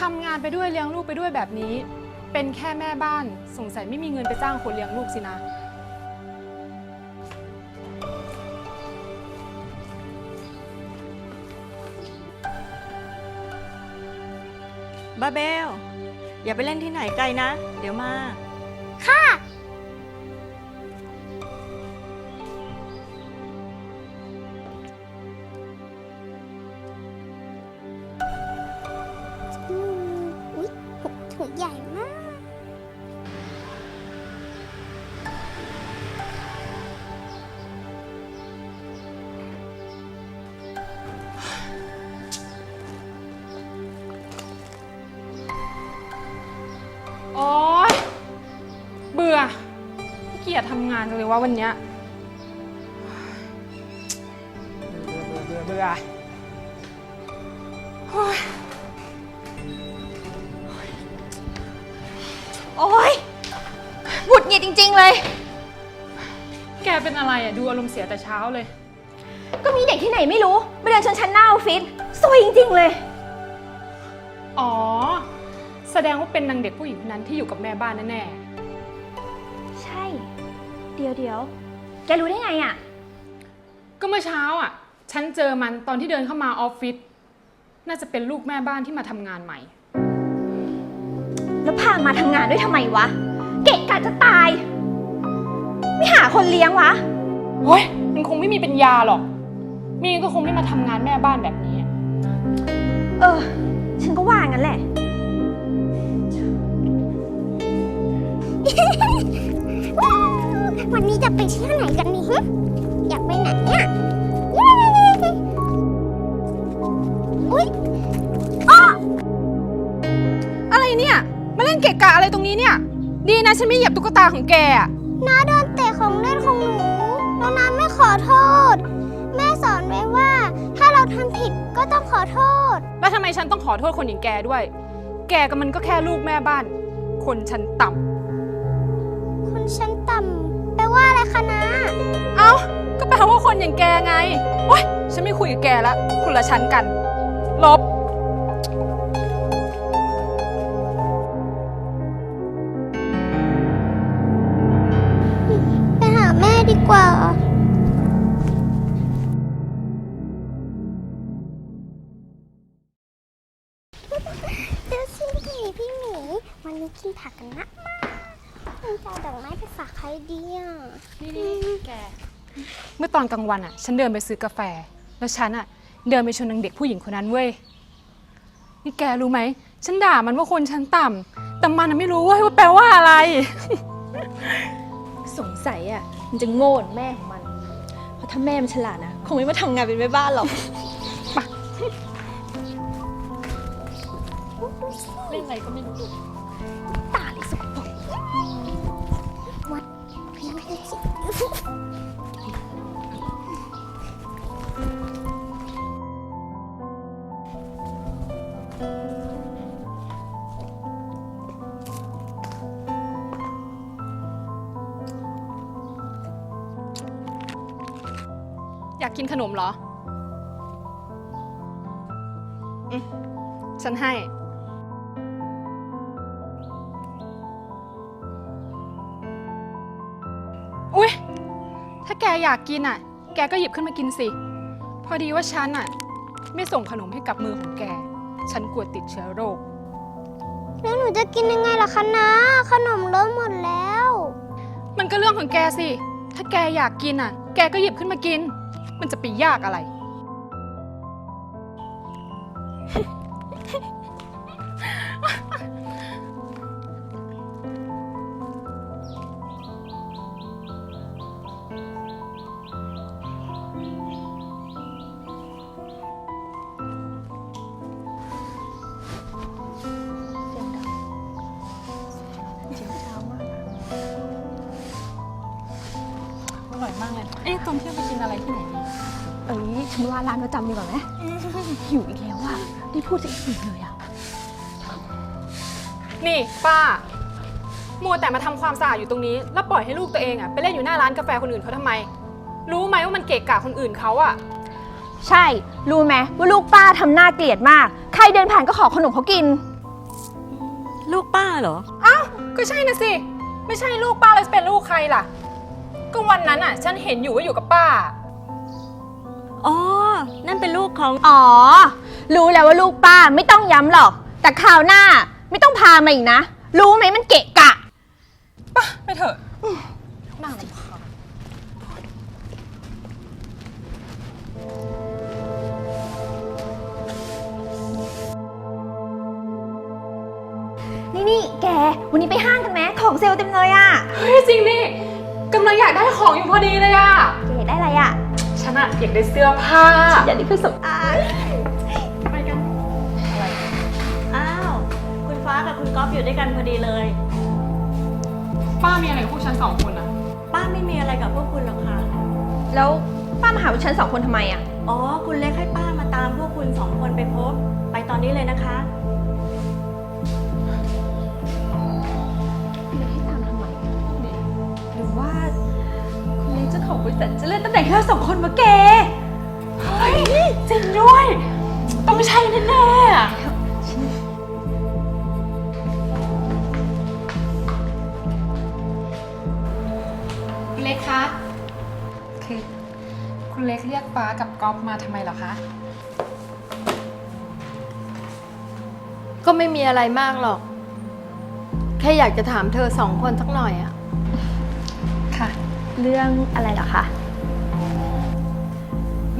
ทำงานไปด้วยเลี้ยงลูกไปด้วยแบบนี้ เป็นแค่แม่บ้านสงสัยไม่มีเงินไปจ้างคนเลี้ยงลูกสินะ บาเบล อย่าไปเล่นที่ไหนไกลนะ เดี๋ยวมา กียจทำงานจังเลยว่าวันเนี้ยเบื่อเบื่อเบื่อเบื่อโอ๊ยโอ๊ยหงุดหงิดจริง ๆ เลย แกเป็นอะไรอะ ดูอารมณ์เสียแต่เช้าเลย ก็มีเด็กที่ไหนไม่รู้มาเดินชนชั้นหน้าออฟฟิศสวยจริง ๆ เลย อ๋อ แสดงว่าเป็นนางเด็กผู้หญิงคนนั้นที่อยู่กับแม่บ้านแน่ใช่ เดี๋ยวเดี๋ยวแกรู้ได้ไงอะๆก็เมื่อเช้าอะ ฉันเจอมันตอนที่เดินเข้ามาออฟฟิศ น่าจะเป็นลูกแม่บ้านที่มาทำงานใหม่ แล้วพามาทำงานด้วยทำไมวะ เกะกะจะตาย ไม่หาคนเลี้ยงวะ โอ้ยมันคงไม่มีปัญญาหรอก มีก็คงไม่มาทำงานแม่บ้านแบบนี้ เออ ฉันก็ว่างั้นแหละ จะไปเที่ยวไหนกันนี่ฮึอยากไปไหนเนี่ยเย้อุ๊ยอะไรเนี่ย มาเล่นเกะกะอะไรตรงนี้เนี่ย ดีนะฉันไม่เหยียบตุ๊กตาของแกอะน้าโดนเตะของเล่นของหนูแล้วน้าไม่ขอโทษ แม่สอนไว้ว่า ถ้าเราทำผิดก็ต้องขอโทษ แล้วทำไมฉันต้องขอโทษคนอย่างแกด้วย แกกับมันก็แค่ลูกแม่บ้าน คนชั้นต่คนชั้นต่ำแปลว่าอะไร คนอย่างแกไงโอ๊ยฉันไม่คุยกับแกแล้วคนละชั้นกัน ลบ ไปหาแม่ดีกว่าดูสิพี่หมีวันนี้กินผักกันนะคุณจะเอาดอกไม้ไปฝากใครดีอะ นี่นี่แก เมื่อตอนกลางวันอะ ฉันเดินไปซื้อกาแฟ แล้วฉันอะ เดินไปชนนางเด็กผู้หญิงคนนั้นเว้ย นี่แกรู้ไหม ฉันด่ามันว่าคนชั้นต่ำแต่มันอะไม่รู้เว้ยว่าแปลว่าอะไร สงสัยอะ มันจะโง่เหมือนแม่ของมัน เพราะถ้าแม่มันฉลาดนะ คงไม่มาทำงานเป็นแม่บ้านหรอก เล่นอะไรก็ไม่รู้ กกินขนมเหรออืมฉันให้ อุ๊ย ถ้าแกอยากกินอะ แกก็หยิบขึ้นมากินสิ พอดีว่าฉันอะ ไม่ส่งขนมให้กับมือของแก ฉันกลัวติดเชื้อโรค แล้วหนูจะกินยังไงล่ะคะน้าขนมเริ่มหมดแล้ว มันก็เรื่องของแกสิ ถ้าแกอยากกินอะ แกก็หยิบขึ้นมากิน มันจะไปยากอะไร มากเลยเอ๊ะตอนเที่ยงไปกินอะไรที่ไหนดีเอ้ยฉันว่าร้านประจำดีกว่าไหมหิวอีกแล้วอะได้พูดจะอิ่มเลยอะ นี่ป้า มัวแต่มาทำความสะอาดอยู่ตรงนี้ แล้วปล่อยให้ลูกตัวเองอะไปเล่นอยู่หน้าร้านกาแฟคนอื่นเขาทำไม รู้ไหมว่ามันเกะกะคนอื่นเขาอะใช่ รู้ไหมว่าลูกป้าทำหน้าเกลียดมาก ใครเดินผ่านก็ขอขนมเขากิน ลูกป้าเหรออ้าวก็ใช่นะสิ ไม่ใช่ลูกป้าแล้วจะเป็นลูกใครล่ะ ก็วันนั้นอะ ฉันเห็นอยู่ว่าอยู่กับป้า อ๋อ นั่นเป็นลูกของ อ๋อ รู้แล้วว่าลูกป้าไม่ต้องย้ำหรอก แต่คราวหน้าไม่ต้องพามาอีกนะ รู้ไหมมันเกะกะป่ะไปเถอะน่ารำคาญนี่นี่แก วันนี้ไปห้างกันไหมของเซลล์เต็มเลยอะเฮ้ยจริงดิ กำลังอยากได้ของอยู่พอดีเลยอะแกอยากได้อะไรอะฉันอะอยากได้เสื้อผ้าอยากได้เครื่องสำอางไปกัน อ้าว คุณฟ้ากับคุณก๊อฟอยู่ด้วยกันพอดีเลย ป้ามีอะไรกับพวกฉันสองคนอะป้าไม่มีอะไรกับพวกคุณหรอกค่ะ แล้วป้ามาหาพวกฉันสองคนทำไมอะอ๋อ คุณเล็กให้ป้ามาตามพวกคุณสองคนไปพบ ไปตอนนี้เลยนะคะ สองคนมาแก เฮ้ย จริงด้วย ต้องใช่แน่ๆอะคุณเล็กคะคือคุณเล็กเรียกป้ากับก๊อฟมาทำไมเหรอคะ ก็ไม่มีอะไรมากหรอก แค่อยากจะถามเธอสองคนสักหน่อยอะค่ะ เรื่องอะไรเหรอคะ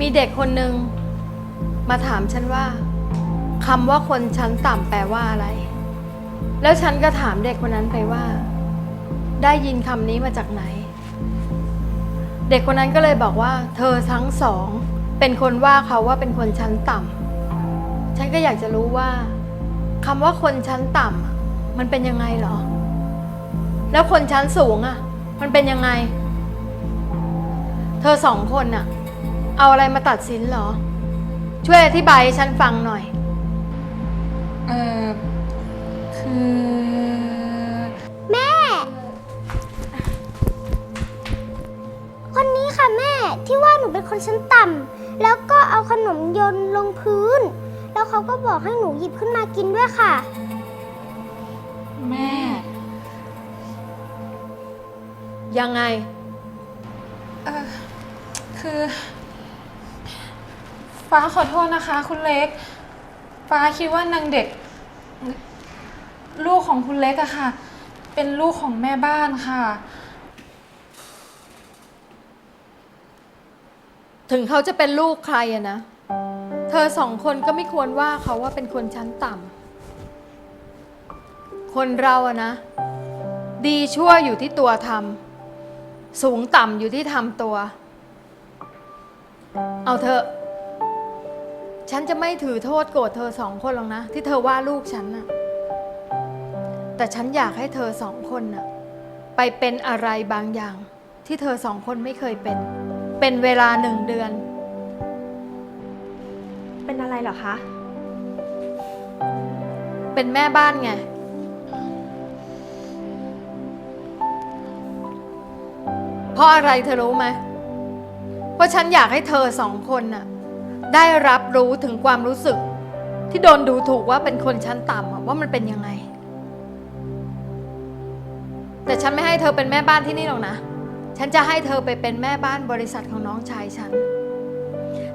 มีเด็กคนหนึ่งมาถามฉันว่าคำว่าคนชั้นต่ำแปลว่าอะไร แล้วฉันก็ถามเด็กคนนั้นไปว่า ได้ยินคำนี้มาจากไหน เด็กคนนั้นก็เลยบอกว่า เธอทั้งสอง เป็นคนว่าเขาว่าเป็นคนชั้นต่ำฉันก็อยากจะรู้ว่าคำว่าคนชั้นต่ำมันเป็นยังไงเหรอ แล้วคนชั้นสูงอะ มันเป็นยังไง เธอสองคนน่ะ เอาอะไรมาตัดสินเหรอ ช่วยอธิบายให้ฉันฟังหน่อย เออคือ แม่ คนนี้ค่ะแม่ที่ว่าหนูเป็นคนชั้นต่ำแล้วก็เอาขนมโยนลงพื้น แล้วเขาก็บอกให้หนูหยิบขึ้นมากินด้วยค่ะ แม่ ยังไง เออคือ ฟ้าขอโทษนะคะ คุณเล็ก ฟ้าคิดว่านางเด็ก ลูกของคุณเล็กอะค่ะ เป็นลูกของแม่บ้านค่ะ ถึงเขาจะเป็นลูกใครอะนะ เธอสองคนก็ไม่ควรว่าเขาว่าเป็นคนชั้นต่ำ คนเราอะนะ ดีชั่วอยู่ที่ตัวทำ สูงต่ำอยู่ที่ทำตัว เอาเถอะ ฉันจะไม่ถือโทษโกรธเธอสองคนหรอกนะ ที่เธอว่าลูกฉันน่ะ แต่ฉันอยากให้เธอสองคนน่ะ ไปเป็นอะไรบางอย่าง ที่เธอสองคนไม่เคยเป็น เป็นเวลาหนึ่งเดือน เป็นอะไรเหรอคะ เป็นแม่บ้านไง เพราะอะไรเธอรู้ไหมเพราะฉันอยากให้เธอสองคนน่ะ ได้รับรู้ถึงความรู้สึก ที่โดนดูถูกว่าเป็นคนชั้นต่ำอว่ามันเป็นยังไง แต่ฉันไม่ให้เธอเป็นแม่บ้านที่นี่หรอกนะ ฉันจะให้เธอไปเป็นแม่บ้านบริษัทของน้องชายฉัน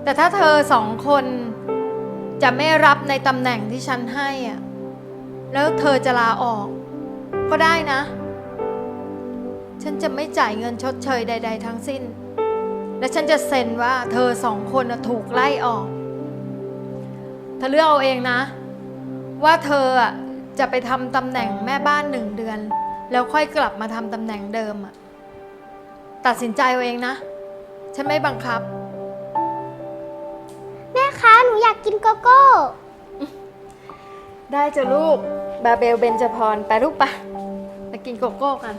แต่ถ้าเธอสองคนจะไม่รับในตำแหน่งที่ฉันให้อะแล้วเธอจะลาออก ก็ได้นะ ฉันจะไม่จ่ายเงินชดเชยใด ๆ ทั้งสิ้น และฉันจะเซ็นว่าเธอสองคนน่ะถูกไล่ออกเธอเลือกเอาเองนะ ว่าเธออะจะไปทำตำแหน่งแม่บ้านหนึ่งเดือน แล้วค่อยกลับมาทำตำแหน่งเดิมอะตัดสินใจเอาเองนะ ฉันไม่บังคับ แม่คะ หนูอยากกินโกโก้ ได้จ้ะลูก บาเบลเบนจพรไปลูกปะไปกินโกโก้กัน